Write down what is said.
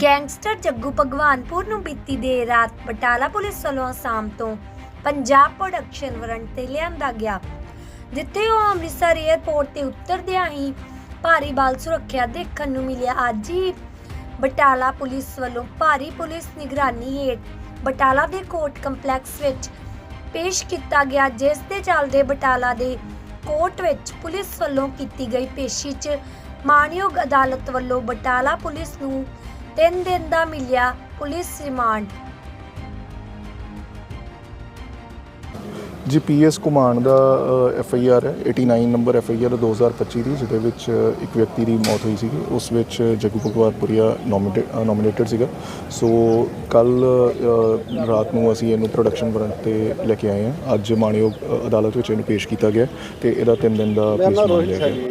Gangster Jaggu Bhagwanpur ਨੂੰ ਬੀਤੀ ਦੇਰ ਰਾਤ ਬਟਾਲਾ ਪੁਲਿਸ ਵੱਲੋਂ ਅਸਾਮ ਤੋਂ ਪੰਜਾਬ ਪ੍ਰੋਡਕਸ਼ਨ ਵਾਰੰਟ ਤੇ ਲਿਆਂਦਾ ਗਿਆ। ਜਿੱਥੇ ਉਹ ਅੰਮ੍ਰਿਤਸਰ ਏਅਰਪੋਰਟ ਤੇ ਉਤਰਦਿਆਂ ਹੀ ਭਾਰੀ ਬਲ ਸੁਰੱਖਿਆ ਦੇਖਣ ਨੂੰ ਮਿਲਿਆ। ਅੱਜ ਹੀ ਬਟਾਲਾ ਪੁਲਿਸ ਵੱਲੋਂ ਭਾਰੀ ਪੁਲਿਸ ਨਿਗਰਾਨੀ ਹੇਠ ਬਟਾਲਾ ਦੇ ਕੋਰਟ ਕੰਪਲੈਕਸ ਵਿੱਚ ਪੇਸ਼ ਕੀਤਾ ਗਿਆ, ਜਿਸ ਦੇ ਚੱਲਦੇ ਬਟਾਲਾ ਦੇ ਕੋਰਟ ਵਿੱਚ ਪੁਲਿਸ ਵੱਲੋਂ ਕੀਤੀ ਗਈ ਪੇਸ਼ੀ 'ਚ ਮਾਨਯੋਗ ਅਦਾਲਤ ਵੱਲੋਂ ਬਟਾਲਾ ਪੁਲਿਸ ਨੂੰ 3 ਦਿਨ ਦਾ ਮਿਲਿਆ ਪੁਲਿਸ ਰਿਮਾਂਡ। ਜੀ ਪੀਐਸ ਕੁਮਾਨ ਦਾ ਐਫ ਆਈ ਆਰ ਹੈ 89 ਨੰਬਰ ਐਫ ਆਈ ਆਰ 2025 ਦੀ ਜਿਹਦੇ ਵਿੱਚ ਇੱਕ ਵਿਅਕਤੀ ਦੀ ਮੌਤ ਹੋਈ ਸੀਗੀ। ਉਸ ਵਿੱਚ ਜੱਗੂ ਭਗਵਾਨਪੁਰੀਆ ਨੋਮੀਨੇਟਡ ਸੀਗਾ। ਸੋ ਕੱਲ ਰਾਤ ਨੂੰ ਅਸੀਂ ਇਹਨੂੰ ਪ੍ਰੋਡਕਸ਼ਨ ਵਾਰੰਟ ਤੇ ਲੈ ਕੇ ਆਏ ਹਾਂ। ਅੱਜ ਮਾਣਯੋਗ ਅਦਾਲਤ ਵਿੱਚ ਇਹਨੂੰ ਪੇਸ਼ ਕੀਤਾ ਗਿਆ ਤੇ ਇਹਦਾ 3 ਦਿਨ ਦਾ ਪੁਲਿਸ ਰਿਮਾਂਡ ਲਿਆ ਗਿਆ